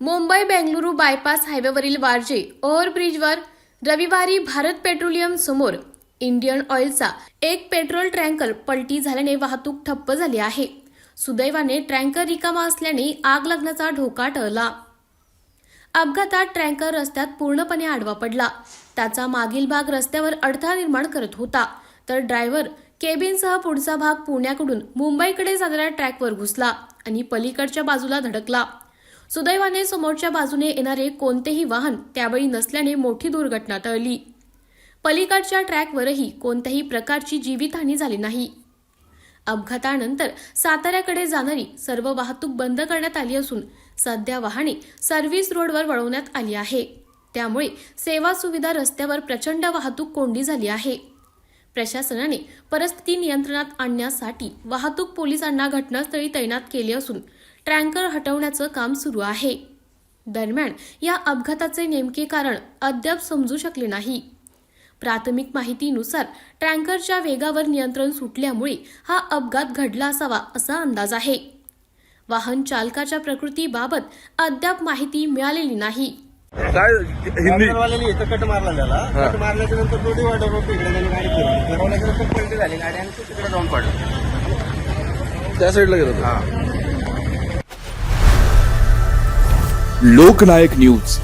Mumbai Bengaluru bypass हायवेवरील वारजे ओव्हरब्रिजवर रविवारी भारत पेट्रोलियम समोर इंडियन ऑइलचा एक पेट्रोल टँकर पलटी झाल्याने वाहतूक ठप्प झाली आहे. सुदैवाने टँकर रिकामा असल्याने आग लागण्याचा धोका टळला. अपघातात टँकर रस्त्यात पूर्णपणे आडवा पडला. त्याचा मागील भाग रस्त्यावर अडथळा निर्माण करत होता. तर ड्रायव्हर केबिनसह पुढचा भाग पुण्याकडून मुंबईकडे जाणाऱ्या ट्रॅकवर घुसला आणि पलीकडच्या बाजूला धडकला. सुदैवाने समोरच्या बाजूने येणारे कोणतेही वाहन त्यावेळी नसल्याने मोठी दुर्घटना टळली. पलीकडच्या ट्रॅकवरही कोणत्याही प्रकारची जीवितहानी झाली नाही. अपघातानंतर साताऱ्याकडे जाणारी सर्व वाहतूक बंद करण्यात आली असून सध्या वाहने सर्व्हिस रोडवर वळवण्यात आली आहे. त्यामुळे सेवा सुविधा रस्त्यावर प्रचंड वाहतूक कोंडी झाली आहे. प्रशासनाने परिस्थिती नियंत्रणात आणण्यासाठी वाहतूक पोलिसांना घटनास्थळी तैनात केले असून टँकर हटवण्याचं काम सुरू आहे. दरम्यान या अपघाताचे नेमके कारण अद्याप समजू शकले नाही. प्राथमिक माहितीनुसार टँकरच्या वेगावर नियंत्रण सुटल्यामुळे हा अपघात घडला असावा असा अंदाज आहे. वाहन चालकाच्या प्रकृतीबाबत अद्याप माहिती मिळालेली नाही. काय हिंदी? वाल्याने इथं कट मारला त्याला. हा. कट मारल्याच्या नंतर तो डिवायडर वर तिकडे त्याने गाडी फिरवली. फिरवल्याच्या नंतर पलटी झाली गाडी आणि तो तिकडे जाऊन पडला. त्या साईडला गेलो लोकनायक न्यूज.